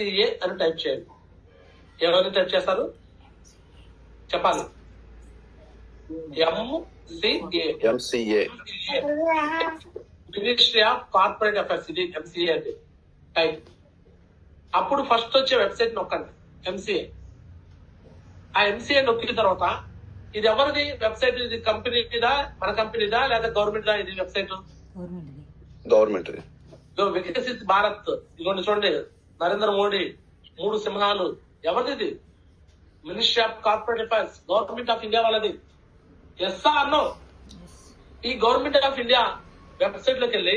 MCA అని type చేయండి. ఎవరిని టైప్ చేస్తారు? చెప్పాలి. MCA MCA ministry of corporate affairs ఇది ఎంసీఏ అంటే టైప్. అప్పుడు ఫస్ట్ వచ్చే వెబ్సైట్ నొక్కండి. ఎంసీఏ ఆ ఎంసీఏ నొక్కిన తర్వాత ఇది ఎవరిది? వెబ్సైట్ ఇది కంపెనీదా మన కంపెనీదా లేదా గవర్నమెంట్ దా ఇది వెబ్సైట్? గవర్నమెంట్ వికసిత్ భారత్. ఇదిగోండి చూడండి. నరేంద్ర మోడీ మూడు సింహాలు. ఎవరిది? Ministry of corporate affairs government of India వాళ్ళది. ఎస్ నో ఈ గవర్నమెంట్ ఆఫ్ ఇండియా వెబ్సైట్లోకి వెళ్ళి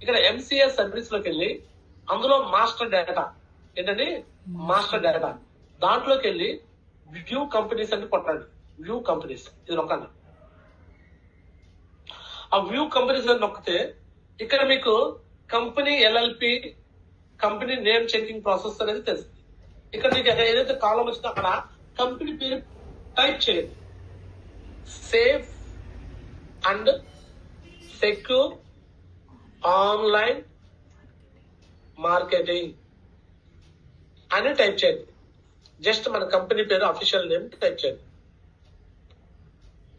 ఇక్కడ ఎంసీఎస్ సర్వీస్లోకి వెళ్ళి అందులో మాస్టర్ డేటా. ఏంటండి? Master data. దాంట్లోకి వెళ్ళి వ్యూ కంపెనీస్ అని కొట్టండి. వ్యూ కంపెనీస్ ఇది నొక్కండి. ఆ వ్యూ కంపెనీస్ అని నొక్కితే ఇక్కడ మీకు company LLP company name checking process అనేది తెలుస్తుంది. ఇక్కడ మీకు ఏదైతే కాలం వచ్చిందో అక్కడ కంపెనీ పేరు టైప్ చేయండి. Safe and secure online marketing అని టైప్ చేయండి. జస్ట్ మన కంపెనీ పేరు అఫీషియల్ నేమ్ టైప్ చేయండి.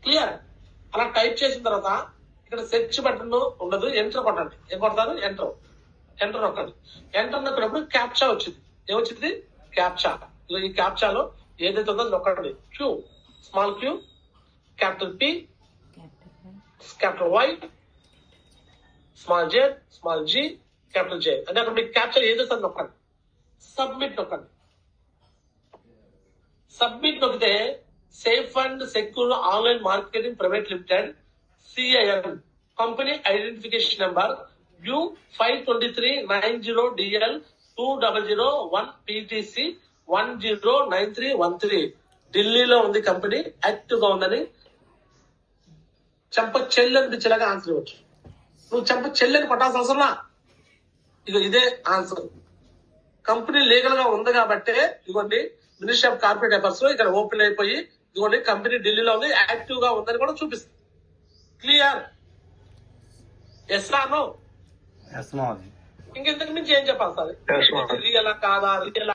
క్లియర్? అలా టైప్ చేసిన తర్వాత ఇక్కడ సెర్చ్ బటన్ ఉండదు ఎంటర్ కొట్టండి. ఏం కొడతారు? ఎంటర్. ఎంటర్ నొక్కదు ఎంటర్ నొక్కినప్పుడు క్యాప్చా వచ్చింది. ఏమొచ్చింది? క్యాప్చా ఈ క్యాప్చాలో ఏదైతే ఉందో నొక్కండి. Q small Q capital P capital Y small J small G capital J అంటే అక్కడ మీకు క్యాప్చర్ ఏదైతే సార్ నొక్కండి. సబ్మిట్ నొక్కండి. సబ్మిట్ నొక్కితే safe and secure online marketing private limited CIN company identification number U five twenty three nine zero DL two double zero one PTC one zero nine three one three ఢిల్లీలో ఉంది company యాక్టివ్గా ఉందని చెంప చెల్లెనిపించేలాగా answer ఇవ్వచ్చు. నువ్వు చెంప చెల్లెని పట్టాల్సిన అవసరంలా ఇక ఇదే ఆన్సర్ కంపెనీ లీగల్గా ఉంది కాబట్టి ఇదిగోండి మినిస్ట్రీ ఆఫ్ కార్పొరేట్ అఫేర్స్ ఇక్కడ ఓపెన్ అయిపోయి ఇదిగోండి కంపెనీ ఢిల్లీలో ఉంది యాక్టివ్గా ఉందని కూడా చూపిస్తుంది. క్లియర్? ఎస్ రాను ఎస్ మాది ఇంకెంతకు మించి ఏం చెప్పాలి సార్ Yes, ma'am. రియలా కాదా రియలా